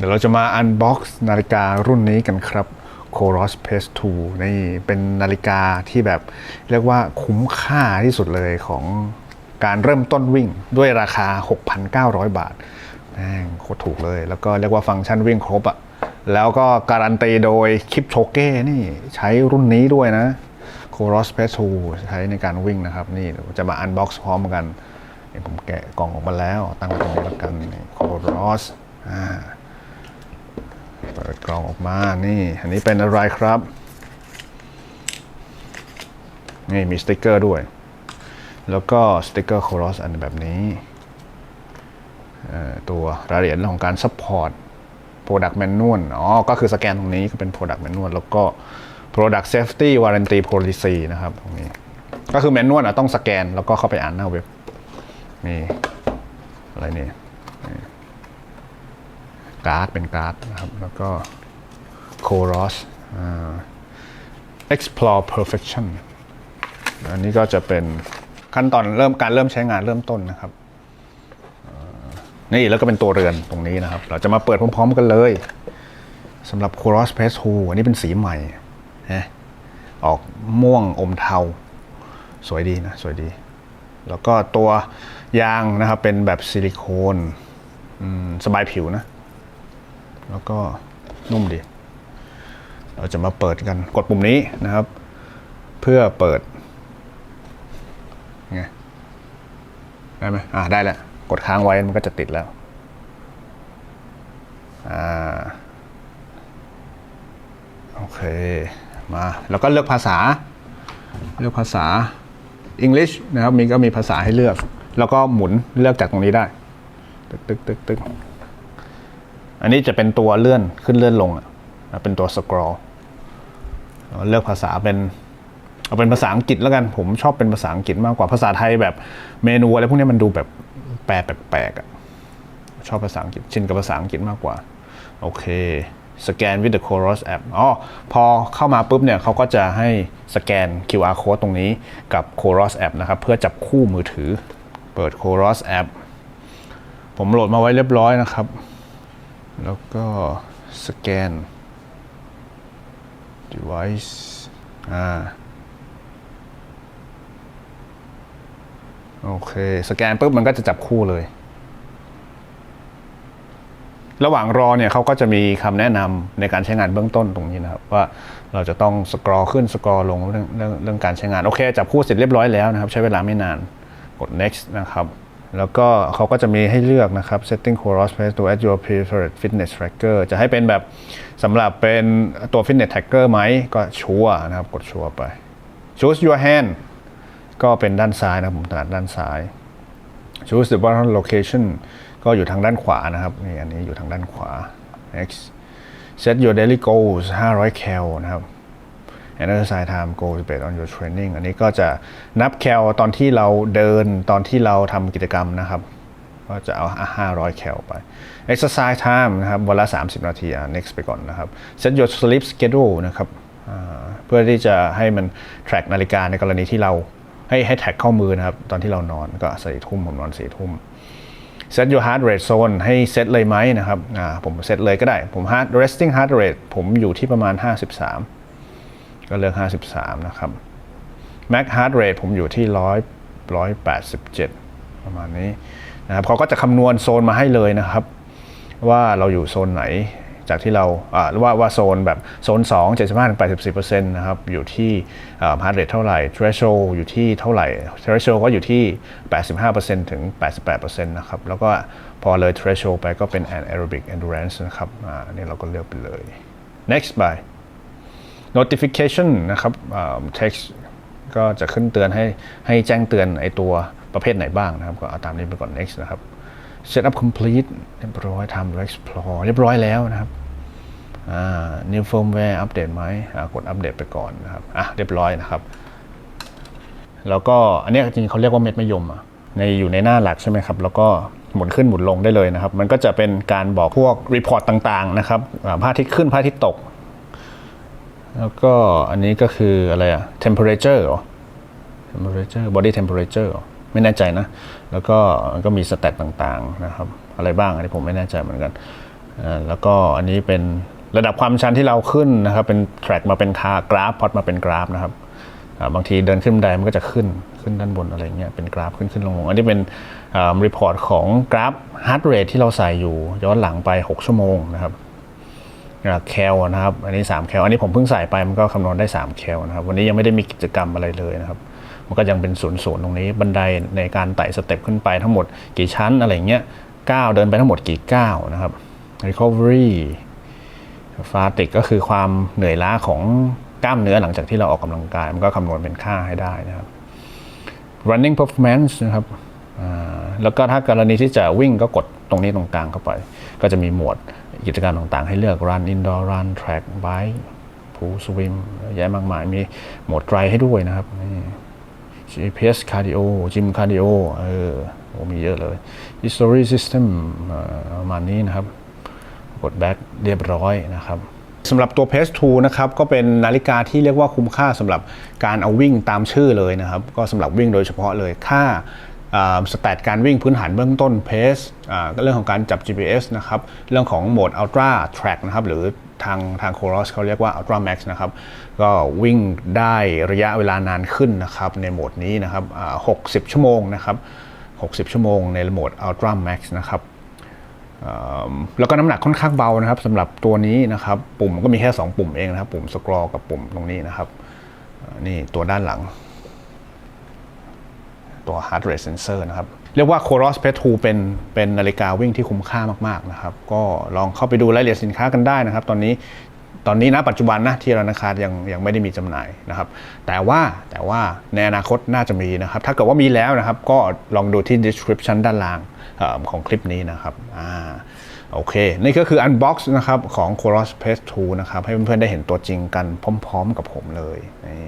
เดี๋ยวเราจะมาอันบ็อกซ์นาฬิการุ่นนี้กันครับ c o r o s Pace 2นี่เป็นนาฬิกาที่แบบเรียกว่าคุ้มค่าที่สุดเลยของการเริ่มต้นวิ่งด้วยราคา 6,900 บาทแม่งโคตรถูกเลย แล้วก็เรียกว่าฟังก์ชันวิ่งครบอะแล้วก็การันตีโดยคลิปโชเก้นี่ใช้รุ่นนี้ด้วยนะ c o r o s Pace 2ใช้ในการวิ่งนะครับ นี่จะมาอันบ็อกซ์พร้อมกันผมแกะกล่องออกมาแล้ว ตั้งไว้ตรงนี้แล้วกันนี่ c o r o s อ่า ล่องออกมา นี่ อันนี้เป็นอะไรครับ นี่มีสติกเกอร์ด้วย แล้วก็สติกเกอร์โครสอันแบบนี้ ตัวรายละเอียดเรื่องของการซัพพอร์ต Product Manual อ๋อ ก็คือสแกนตรงนี้ก็เป็น Product Manual แล้วก็ Product Safety Warranty Policy นะครับตรงนี้ ก็คือ Manual อะต้องสแกนแล้วก็เข้าไปอ่านหน้าเว็บ นี่ อะไรเนี่ยการ์ดเป็นการ์ดนะครับ แล้วก็ c o r o s explore perfection อันนี้ก็จะเป็นขั้นตอนเริ่มการเริ่มใช้งานเริ่มต้นนะครับนี่แล้วก็เป็นตัวเรือนตรงนี้นะครับ เราจะมาเปิดพร้อมๆกันเลยสำหรับ c o r o s Pace 2อันนี้เป็นสีใหม่นะออกม่วงอมเทา สวยดีนะ สวยดี แล้วก็ตัวยางนะครับ เป็นแบบซิลิโคนสบายผิวนะ แล้วก็นุ่มดี เราจะมาเปิดกันกดปุ่มนี้นะครับ เพื่อเปิดไงได้ไหมอ่าได้แล้วกดค้างไว้มันก็จะติดแล้วอ่าโอเคมาแล้วก็เลือกภาษา เลือกภาษา English นะครับมีก็มีภาษาให้เลือก แล้วก็หมุนเลือกจากตรงนี้ได้ ตึกตึกตึกตึกอันนี้จะเป็นตัวเลื่อนขึ้นเลื่อนลงอะเป็นตัว scroll เลือกภาษาเป็นเอาเป็นภาษาอังกฤษแล้วกันผมชอบเป็นภาษาอังกฤษมากกว่าภาษาไทยแบบเมนูอะไรพวกนี้มันดูแบบแปลแปลกๆอะชอบภาษาอังกฤษชินกับภาษาอังกฤษมากกว่า โอเคสแกน with the Coros app อ๋อพอเข้ามาปุ๊บเนี่ยเขาก็จะให้สแกน QR code ตรงนี้กับ Coros app นะครับ เพื่อจับคู่มือถือ เปิด Coros app ผมโหลดมาไว้เรียบร้อยนะครับ แล้วก็สแกน device อ่าโอเค สแกนปุ๊บมันก็จะจับคู่เลย ระหว่างรอเนี่ยเขาก็จะมีคำแนะนำในการใช้งานเบื้องต้นตรงนี้นะครับ ว่าเราจะต้องสกรอขึ้นสกรอลงเรื่องเรื่องเรื่องการใช้งาน โอเค จับคู่เสร็จเรียบร้อยแล้วนะครับ ใช้เวลาไม่นานกด next นะครับ แล้วก็เขาก็จะมีให้เลือกนะครับ setting Coros Pace to add your preferred fitness tracker จะให้เป็นแบบสำหรับเป็นตัว fitness tracker ไหมก็ชัวนะครับ กดชัวไป choose your hand ก็เป็นด้านซ้ายนะครับผมถนัดด้านซ้าย choose the button location ก็อยู่ทางด้านขวานะครับนี่อันนี้อยู่ทางด้านขวา next set your daily goals 500 cal นะครับ exercise time goals based on your training อันนี้ก็จะนับแคลตอนที่เราเดินตอนที่เราทำกิจกรรมนะครับ ก็จะเอา 500 แคลไป exercise time นะครับวันละ 30 นาที next ไปก่อนนะครับ set your sleep schedule นะครับเพื่อที่จะให้มัน track นาฬิกาในกรณีที่เราให้ให้ track ข้อมือนะครับ ตอนที่เรานอนก็สี่ทุ่มผมนอนสี่ทุ่ม set your heart rate zone ให้เซตเลยไหมนะครับผมเซตเลยก็ได้ ผม heart resting heart rate ผมอยู่ที่ประมาณ 53 ก็เลือก 53 นะครับ max heart rate ผมอยู่ที่ 100 187 ประมาณนี้นะครับเขาก็จะคำนวณโซนมาให้เลยนะครับ ว่าเราอยู่โซนไหนจากที่เราอ่าหรือว่าว่าโซนแบบโซน 2 75-84%นะครับ อยู่ที่อ่า heart rate เท่าไหร่ threshold อยู่ที่เท่าไหร่ threshold ก็อยู่ที่ 85%ถึง 88%นะครับ แล้วก็พอเลย threshold ไปก็เป็น anaerobic endurance นะครับอ่าอันนี่เราก็เลือกไปเลย next by notification นะครับ text ก็จะขึ้นเตือนให้ให้แจ้งเตือนไอตัวประเภทไหนบ้างนะครับ ก็เอาตามนี้ไปก่อน next นะครับ setup complete เรียบร้อยทำ explore เรียบร้อยแล้วนะครับ new firmware อัปเดตไหมกดอัปเดตไปก่อนนะครับ อะ เรียบร้อยนะครับ แล้วก็อันนี้จริงๆเขาเรียกว่าเม็ดมะยมอะในอยู่ในหน้าหลักใช่ไหมครับ แล้วก็หมุนขึ้นหมุนลงได้เลยนะครับ มันก็จะเป็นการบอกพวกรีพอร์ตต่างๆนะครับอ่าพทิตย์ขึ้นพระอาทิตย์ตก แล้วก็อันนี้ก็คืออะไรอะ temperature หรอ temperature body temperature เหรอไม่แน่ใจนะ แล้วก็มันก็มีสเตตต่างๆนะครับ อะไรบ้างอันนี้ผมไม่แน่ใจเหมือนกันแล้วก็อันนี้เป็นระดับความชันที่เราขึ้นนะครับ เป็น track มาเป็นคากราฟพอดมาเป็นกราฟนะครับบางทีเดินขึ้นบันไดมันก็จะขึ้นขึ้นด้านบนอะไรเงี้ยเป็นกราฟขึ้นขึ้นลงลงอันนี้เป็นรีพอร์ตของกราฟ heart rate ที่เราใส่อยู่ย้อนหลังไป 6 ชั่วโมงนะครับ แคลนะครับ อันนี้ 3 แคล อันนี้ผมเพิ่งใส่ไปมันก็คำนวณได้ 3 แคลนะครับ วันนี้ยังไม่ได้มีกิจกรรมอะไรเลยนะครับ มันก็ยังเป็นศูนย์ศูนย์ตรงนี้ บันไดในการไต่สเต็ปขึ้นไปทั้งหมดกี่ชั้นอะไรเงี้ยก้าวเดินไปทั้งหมดกี่ก้าวนะครับ recovery fatigue ก็คือความเหนื่อยล้าของกล้ามเนื้อหลังจากที่เราออกกำลังกาย มันก็คำนวณเป็นค่าให้ได้นะครับ running performance นะครับแล้วก็ถ้ากรณีที่จะวิ่งก็กดตรงนี้ตรงกลางเข้าไป ก็จะมีหมวด กิจกรรมต่างๆ ให้เลือก run indoor run track bike pool swim เยอะแยะมากมายมีโหมดไตรให้ด้วยนะครับนี่ GPS cardio gym cardio เออโอ้มีเยอะเลย history system เอ่อประมาณนี้นะครับ กด back เรียบร้อยนะครับสำหรับตัว Pace 2นะครับก็เป็นนาฬิกาที่เรียกว่าคุ้มค่าสำหรับการเอาวิ่งตามชื่อเลยนะครับ ก็สำหรับวิ่งโดยเฉพาะเลยค่า สแตทการวิ่งพื้นฐานเบื้องต้น Pace อ่าเรื่องของการจับ GPS นะครับ เรื่องของโหมด Ultra Track นะครับ หรือทางทาง c o r o s เขาเรียกว่า Ultra Max นะครับ ก็วิ่งได้ระยะเวลานานขึ้นนะครับ ในโหมดนี้นะครับ60 ชั่วโมงนะครับ 60 ชั่วโมงในโหมด Ultra Max นะครับแล้วก็น้ำหนักค่อนข้างเบานะครับสำหรับตัวนี้นะครับ ปุ่มก็มีแค่ 2 ปุ่มเองนะครับ ปุ่มสครอกับปุ่มตรงนี้นะครับนี่ตัวด้านหลัง ตัว heart rate sensor นะครับ เรียกว่า Coros Pet 2เป็นเป็นนาฬิกาวิ่งที่คุ้มค่ามากๆนะครับ ก็ลองเข้าไปดูรายละเอียดสินค้ากันได้นะครับ ตอนนี้ตอนนี้นะปัจจุบันนะที่ร้านนาคารยังยังไม่ได้มีจำหน่ายนะครับ แต่ว่าแต่ว่าในอนาคตน่าจะมีนะครับ ถ้าเกิดว่ามีแล้วนะครับ ก็ลองดูที่ description ด้านล่างอของคลิปนี้นะครับอ่าโอเค นี่ก็คือ unbox นะครับของ Coros Pet 2นะครับ ให้เพื่อนๆได้เห็นตัวจริงกันพร้อมๆกับผมเลยนี่